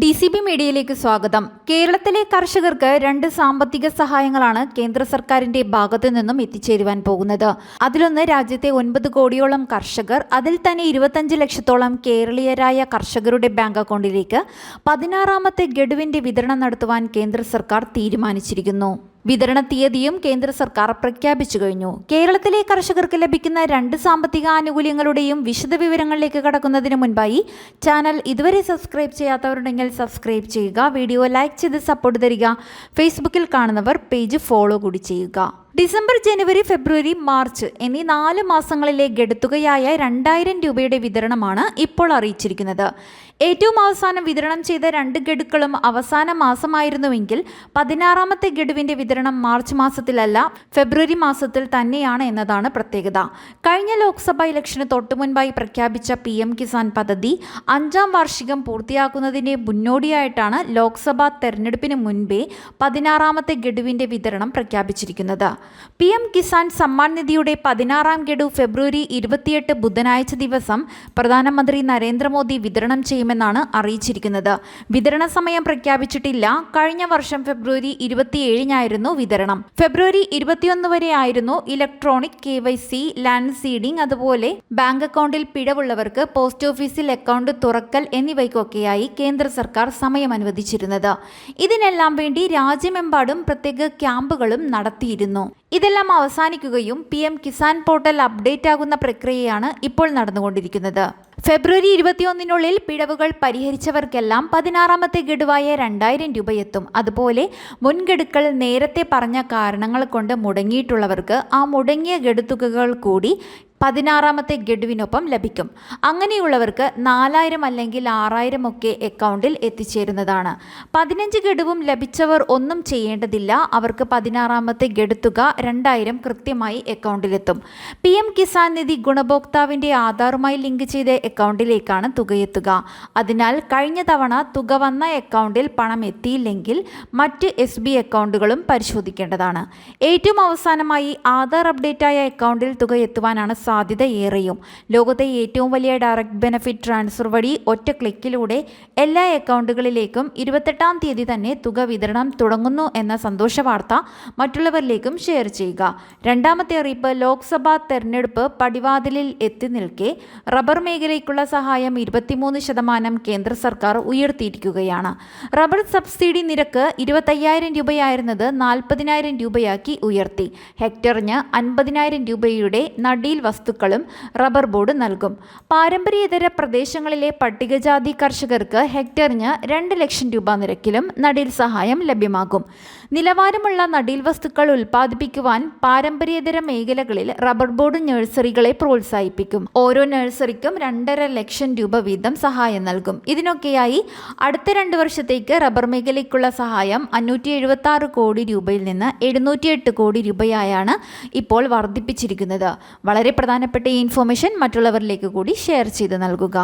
D C B മീഡിയയിലേക്ക് സ്വാഗതം. കേരളത്തിലെ കർഷകർക്ക് രണ്ട് സാമ്പത്തിക സഹായങ്ങളാണ് കേന്ദ്ര സർക്കാരിന്റെ ഭാഗത്തു നിന്നും എത്തിച്ചേരുവാൻ പോകുന്നത്. അതിലൊന്ന് രാജ്യത്തെ ഒൻപത് കോടിയോളം കർഷകർ അതിൽ തന്നെ ഇരുപത്തഞ്ച് ലക്ഷത്തോളം കേരളീയരായ കർഷകരുടെ ബാങ്ക് അക്കൗണ്ടിലേക്ക് പതിനാറാമത്തെ ഗഡുവിന്റെ വിതരണം നടത്തുവാൻ കേന്ദ്ര സർക്കാർ തീരുമാനിച്ചിരിക്കുന്നു. വിതരണ തീയതിയും കേന്ദ്ര സർക്കാർ പ്രഖ്യാപിച്ചു കഴിഞ്ഞു. കേരളത്തിലെ കർഷകർക്ക് ലഭിക്കുന്ന രണ്ട് സാമ്പത്തിക ആനുകൂല്യങ്ങളുടെയും വിശദവിവരങ്ങളിലേക്ക് കടക്കുന്നതിന് മുൻപായി ചാനൽ ഇതുവരെ സബ്സ്ക്രൈബ് ചെയ്യാത്തവരുണ്ടെങ്കിൽ സബ്സ്ക്രൈബ് ചെയ്യുക വീഡിയോ ലൈക്ക് ചെയ്ത് സപ്പോർട്ട് തരിക ഫേസ്ബുക്കിൽ കാണുന്നവർ പേജ് ഫോളോ കൂടി ചെയ്യുക. ഡിസംബർ ജനുവരി ഫെബ്രുവരി മാർച്ച് എന്നീ നാല് മാസങ്ങളിലെ ഗഡുത്തുകയായ രണ്ടായിരം രൂപയുടെ വിതരണമാണ് ഇപ്പോൾ അറിയിച്ചിരിക്കുന്നത്. ഏറ്റവും അവസാനം വിതരണം ചെയ്ത രണ്ട് ഗഡുക്കളും അവസാന മാസമായിരുന്നുവെങ്കിൽ പതിനാറാമത്തെ ഗഡുവിന്റെ വിതരണം മാർച്ച് മാസത്തിലല്ല ഫെബ്രുവരി മാസത്തിൽ തന്നെയാണ് എന്നതാണ് പ്രത്യേകത. കഴിഞ്ഞ ലോക്സഭാ ഇലക്ഷന് തൊട്ടുമുൻപായി പ്രഖ്യാപിച്ച പി എം കിസാൻ പദ്ധതി അഞ്ചാം വാർഷികം പൂർത്തിയാക്കുന്നതിന്റെ മുന്നോടിയായിട്ടാണ് ലോക്സഭാ തെരഞ്ഞെടുപ്പിന് മുൻപേ പതിനാറാമത്തെ ഗഡുവിന്റെ വിതരണം പ്രഖ്യാപിച്ചിരിക്കുന്നത്. പി എം കിസാൻ സമ്മാൻ നിധിയുടെ പതിനാറാം ഗഡു ഫെബ്രുവരി ഇരുപത്തിയെട്ട് ബുധനാഴ്ച ദിവസം പ്രധാനമന്ത്രി നരേന്ദ്രമോദി വിതരണം ചെയ്യുമെന്നാണ് അറിയിച്ചിരിക്കുന്നത്. വിതരണ സമയം പ്രഖ്യാപിച്ചിട്ടില്ല. കഴിഞ്ഞ വർഷം ഫെബ്രുവരി ഇരുപത്തിയേഴിനായിരുന്നു വിതരണം. ഫെബ്രുവരി ഇരുപത്തിയൊന്ന് വരെ ആയിരുന്നു electronic K Y C land seeding അതുപോലെ ബാങ്ക് അക്കൗണ്ടിൽ പിഴവുള്ളവർക്ക് പോസ്റ്റ് ഓഫീസിൽ അക്കൗണ്ട് തുറക്കൽ എന്നിവയ്ക്കൊക്കെയായി കേന്ദ്ര സർക്കാർ സമയം അനുവദിച്ചിരുന്നത്. ഇതിനെല്ലാം വേണ്ടി രാജ്യമെമ്പാടും പ്രത്യേക ക്യാമ്പുകളും നടത്തിയിരുന്നു. ഇതെല്ലാം അവസാനിക്കുകയും P M Kisan portal update ആകുന്ന പ്രക്രിയയാണ് ഇപ്പോൾ നടന്നുകൊണ്ടിരിക്കുന്നത്. ഫെബ്രുവരി ഇരുപത്തിയൊന്നിനുള്ളിൽ പിഴവുകൾ പരിഹരിച്ചവർക്കെല്ലാം പതിനാറാമത്തെ ഗഡുവായ രണ്ടായിരം രൂപയെത്തും. അതുപോലെ മുൻഗഡുക്കൾ നേരത്തെ പറഞ്ഞ കാരണങ്ങൾ കൊണ്ട് മുടങ്ങിയിട്ടുള്ളവർക്ക് ആ മുടങ്ങിയ ഗഡുത്തുകകൾ കൂടി പതിനാറാമത്തെ ഗഡുവിനൊപ്പം ലഭിക്കും. അങ്ങനെയുള്ളവർക്ക് നാലായിരം അല്ലെങ്കിൽ ആറായിരം ഒക്കെ അക്കൗണ്ടിൽ എത്തിച്ചേരുന്നതാണ്. പതിനഞ്ച് ഗഡുവും ലഭിച്ചവർ ഒന്നും ചെയ്യേണ്ടതില്ല. അവർക്ക് പതിനാറാമത്തെ ഗഡുത്തുക രണ്ടായിരം കൃത്യമായി അക്കൗണ്ടിലെത്തും. പി എം കിസാൻ നിധി ഗുണഭോക്താവിന്റെ ആധാറുമായി ലിങ്ക് ചെയ്ത അക്കൗണ്ടിലേക്കാണ് തുകയെത്തുക. അതിനാൽ കഴിഞ്ഞ തവണ തുക വന്ന അക്കൗണ്ടിൽ പണം എത്തിയില്ലെങ്കിൽ മറ്റ് എസ് ബി അക്കൗണ്ടുകളും പരിശോധിക്കേണ്ടതാണ്. ഏറ്റവും അവസാനമായി ആധാർ അപ്ഡേറ്റായ അക്കൗണ്ടിൽ തുക എത്തുവാനാണ് സാധ്യത ഏറെയും ലോകത്തെ ഏറ്റവും വലിയ ഡയറക്റ്റ് ബെനഫിറ്റ് ട്രാൻസ്ഫർ വഴി ഒറ്റ ക്ലിക്കിലൂടെ എല്ലാ അക്കൗണ്ടുകളിലേക്കും ഇരുപത്തെട്ടാം തീയതി തന്നെ തുക വിതരണം തുടങ്ങുന്നു എന്ന സന്തോഷ വാർത്ത മറ്റുള്ളവരിലേക്കും ഷെയർ ചെയ്യുക. രണ്ടാമത്തെ അറിയിപ്പ് ലോക്സഭാ തെരഞ്ഞെടുപ്പ് പടിവാതിലിൽ എത്തി നിൽക്കെ റബ്ബർ മേഖലയ്ക്കുള്ള സഹായം ഇരുപത്തിമൂന്ന് ശതമാനം കേന്ദ്ര സർക്കാർ ഉയർത്തിയിരിക്കുകയാണ്. റബ്ബർ സബ്സിഡി നിരക്ക് ഇരുപത്തയ്യായിരം രൂപയായിരുന്നത് നാൽപ്പതിനായിരം രൂപയാക്കി ഉയർത്തി. ഹെക്ടറിന് അൻപതിനായിരം രൂപയുടെ നടീൽ വസ്തുക്കളും റബ്ബർ ബോർഡ് നൽകും. പാരമ്പര്യേതര പ്രദേശങ്ങളിലെ പട്ടികജാതി കർഷകർക്ക് ഹെക്ടറിന് രണ്ട് ലക്ഷം രൂപ നിരക്കിലും നടീൽ സഹായം ലഭ്യമാകും. നിലവാരമുള്ള നടീൽ വസ്തുക്കൾ ഉൽപ്പാദിപ്പിക്കുവാൻ പാരമ്പര്യേതര മേഖലകളിൽ റബ്ബർ ബോർഡ് നഴ്സറികളെ പ്രോത്സാഹിപ്പിക്കും. ഓരോ നഴ്സറിക്കും രണ്ടര ലക്ഷം രൂപ വീതം സഹായം നൽകും. ഇതിനൊക്കെയായി അടുത്ത രണ്ട് വർഷത്തേക്ക് റബ്ബർ മേഖലയ്ക്കുള്ള സഹായം അഞ്ഞൂറ്റി എഴുപത്തി ആറ് കോടി രൂപയിൽ നിന്ന് എഴുന്നൂറ്റിയെട്ട് കോടി രൂപയായാണ് ഇപ്പോൾ വർദ്ധിപ്പിച്ചിരിക്കുന്നത്. വളരെ പ്രധാനപ്പെട്ട ഈ ഇൻഫോർമേഷൻ മറ്റുള്ളവരിലേക്ക് കൂടി ഷെയർ ചെയ്ത് നൽകുക.